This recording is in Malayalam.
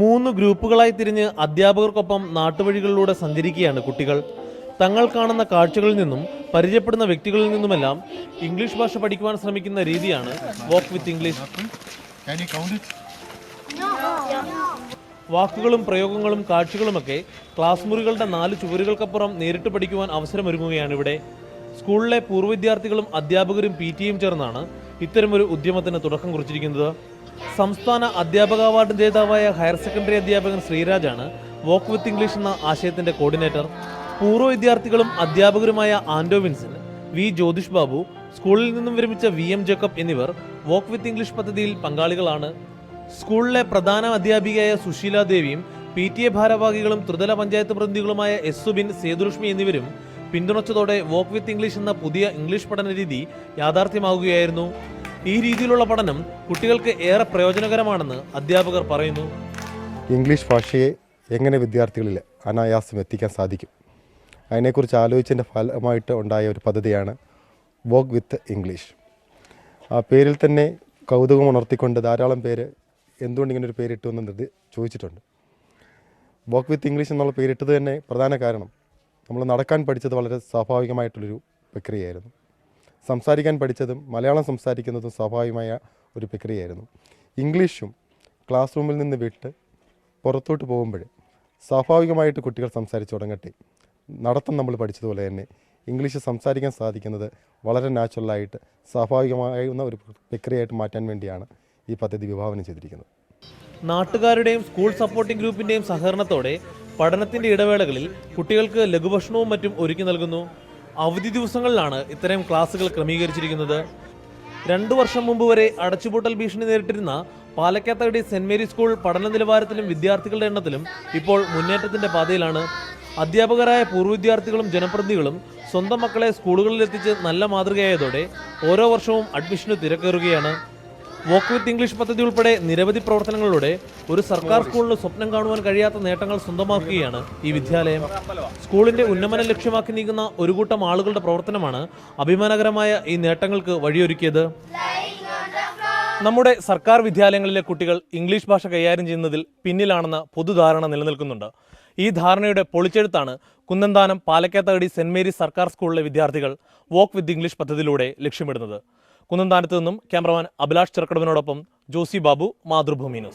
മൂന്ന് ഗ്രൂപ്പുകളായി തിരിഞ്ഞ് അധ്യാപകർക്കൊപ്പം നാട്ടുവഴികളിലൂടെ സഞ്ചരിക്കുകയാണ് കുട്ടികൾ. തങ്ങൾ കാണുന്ന കാഴ്ചകളിൽ നിന്നും പരിചയപ്പെടുന്ന വ്യക്തികളിൽ നിന്നുമെല്ലാം ഇംഗ്ലീഷ് ഭാഷ പഠിക്കുവാൻ ശ്രമിക്കുന്ന രീതിയാണ് വോക്ക് വിത്ത് ഇംഗ്ലീഷ് വാക്കുകളും പ്രയോഗങ്ങളും കാഴ്ചകളുമൊക്കെ ക്ലാസ് മുറികളുടെ നാല് ചുവരുകൾക്കപ്പുറം നേരിട്ട് പഠിക്കുവാൻ അവസരമൊരുങ്ങുകയാണ് ഇവിടെ. സ്കൂളിലെ പൂർവ വിദ്യാർത്ഥികളും അധ്യാപകരും പി ടിയും ചേർന്നാണ് ഇത്തരമൊരു ഉദ്യമത്തിന് തുടക്കം കുറിച്ചിരിക്കുന്നത്. സംസ്ഥാന അധ്യാപക അവാർഡ് ജേതാവായ ഹയർ സെക്കൻഡറി അധ്യാപകൻ ശ്രീരാജാണ് വോക്ക് വിത്ത് ഇംഗ്ലീഷ് എന്ന ആശയത്തിന്റെ കോർഡിനേറ്റർ. പൂർവ വിദ്യാർത്ഥികളും അധ്യാപകരുമായ ആന്റോ വിൻസെന്റ് വി ജ്യോതിഷ് ബാബു സ്കൂളിൽ നിന്നും വിരമിച്ച വി എം ജേക്കബ് എന്നിവർ വോക്ക് വിത്ത് ഇംഗ്ലീഷ് പദ്ധതിയിൽ പങ്കാളികളാണ്. സ്കൂളിലെ പ്രധാന അധ്യാപികയായ സുശീല ദേവിയും പി ടി എ ഭാരവാഹികളും ത്രിതല പഞ്ചായത്ത് പ്രതിനിധികളുമായ എസ് സുബിൻ സേതുലക്ഷ്മി എന്നിവരും പിന്തുണച്ചതോടെ വോക്ക് വിത്ത് ഇംഗ്ലീഷ് എന്ന പുതിയ ഇംഗ്ലീഷ് പഠന രീതി യാഥാർത്ഥ്യമാവുകയായിരുന്നു ഈ രീതിയിലുള്ള പഠനം കുട്ടികൾക്ക് ഏറെ പ്രയോജനകരമാണെന്ന് അധ്യാപകർ പറയുന്നു. ഇംഗ്ലീഷ് ഭാഷയെ എങ്ങനെ വിദ്യാർത്ഥികളിൽ അനായാസം എത്തിക്കാൻ സാധിക്കും? അതിനെക്കുറിച്ച് ആലോചിച്ചതിന്റെ ഫലമായിട്ട് ഉണ്ടായ ഒരു പദ്ധതിയാണ് വോക്ക് വിത്ത് ഇംഗ്ലീഷ് ആ പേരിൽ തന്നെ കൗതുകം ഉണർത്തിക്കൊണ്ട് ധാരാളം പേര് എന്തുകൊണ്ട് ഇങ്ങനെ ഒരു പേരിട്ടു എന്ന് ചോദിച്ചിട്ടുണ്ട്. വോക്ക് വിത്ത് ഇംഗ്ലീഷ് എന്നുള്ള പേരിട്ടത് തന്നെ പ്രധാന കാരണം നമ്മൾ നടക്കാൻ പഠിച്ചത് വളരെ സ്വാഭാവികമായിട്ടുള്ളൊരു പ്രക്രിയയായിരുന്നു. സംസാരിക്കാൻ പഠിച്ചതും മലയാളം സംസാരിക്കുന്നതും സ്വാഭാവികമായ ഒരു പ്രക്രിയയായിരുന്നു. ഇംഗ്ലീഷും ക്ലാസ് റൂമിൽ നിന്ന് വിട്ട് പുറത്തോട്ട് പോകുമ്പോൾ സ്വാഭാവികമായിട്ട് കുട്ടികൾ സംസാരിച്ചു തുടങ്ങട്ടെ. നടത്തം നമ്മൾ പഠിച്ചതുപോലെ തന്നെ ഇംഗ്ലീഷ് സംസാരിക്കാൻ സാധിക്കുന്നത് വളരെ നാച്ചുറലായിട്ട് സ്വാഭാവികമാകുന്ന ഒരു പ്രക്രിയയായിട്ട് മാറ്റാൻ വേണ്ടിയാണ് ഈ പദ്ധതി വിഭാവനം ചെയ്തിരിക്കുന്നത്. നാട്ടുകാരുടെയും സ്കൂൾ സപ്പോർട്ടിംഗ് ഗ്രൂപ്പിന്റെയും സഹകരണത്തോടെ പഠനത്തിന്റെ ഇടവേളകളിൽ കുട്ടികൾക്ക് ലഘുഭക്ഷണവും മറ്റും ഒരുക്കി നൽകുന്നു. അവധി ദിവസങ്ങളിലാണ് ഇത്തരം ക്ലാസുകൾ ക്രമീകരിച്ചിരിക്കുന്നത്. രണ്ടു വർഷം മുമ്പ് വരെ അടച്ചുപൂട്ടൽ ഭീഷണി നേരിട്ടിരുന്ന പാലക്കാത്തയുടെ സെന്റ് മേരി സ്കൂൾ പഠന നിലവാരത്തിലും വിദ്യാർത്ഥികളുടെ എണ്ണത്തിലും ഇപ്പോൾ മുന്നേറ്റത്തിന്റെ പാതയിലാണ്. അധ്യാപകരായ പൂർവ വിദ്യാർത്ഥികളും ജനപ്രതിനിധികളും സ്വന്തം മക്കളെ സ്കൂളുകളിലെത്തിച്ച് നല്ല മാതൃകയായതോടെ ഓരോ വർഷവും അഡ്മിഷന് തിരക്കേറുകയാണ്. വോക്ക് വിത്ത് ഇംഗ്ലീഷ് പദ്ധതി ഉൾപ്പെടെ നിരവധി പ്രവർത്തനങ്ങളിലൂടെ ഒരു സർക്കാർ സ്കൂളിന് സ്വപ്നം കാണുവാൻ കഴിയാത്ത നേട്ടങ്ങൾ സ്വന്തമാക്കുകയാണ് ഈ വിദ്യാലയം. സ്കൂളിന്റെ ഉന്നമനം ലക്ഷ്യമാക്കി നീങ്ങുന്ന ഒരു കൂട്ടം ആളുകളുടെ പ്രവർത്തനമാണ് അഭിമാനകരമായ ഈ നേട്ടങ്ങൾക്ക് വഴിയൊരുക്കിയത്. നമ്മുടെ സർക്കാർ വിദ്യാലയങ്ങളിലെ കുട്ടികൾ ഇംഗ്ലീഷ് ഭാഷ കൈകാര്യം ചെയ്യുന്നതിൽ പിന്നിലാണെന്ന പൊതുധാരണ നിലനിൽക്കുന്നുണ്ട്. ഈ ധാരണയുടെ പൊളിച്ചെഴുത്താണ് കുന്നന്താനം പാലക്കാത്തകടി സെന്റ് മേരീസ് സർക്കാർ സ്കൂളിലെ വിദ്യാർത്ഥികൾ വോക്ക് വിത്ത് ഇംഗ്ലീഷ് പദ്ധതിയിലൂടെ ലക്ഷ്യമിടുന്നത്. കുന്നന്താനത്ത് നിന്നും ക്യാമറമാൻ അഭിലാഷ് ചെറുക്കടവിനോടൊപ്പം ജോസി ബാബു മാതൃഭൂമി ന്യൂസ്.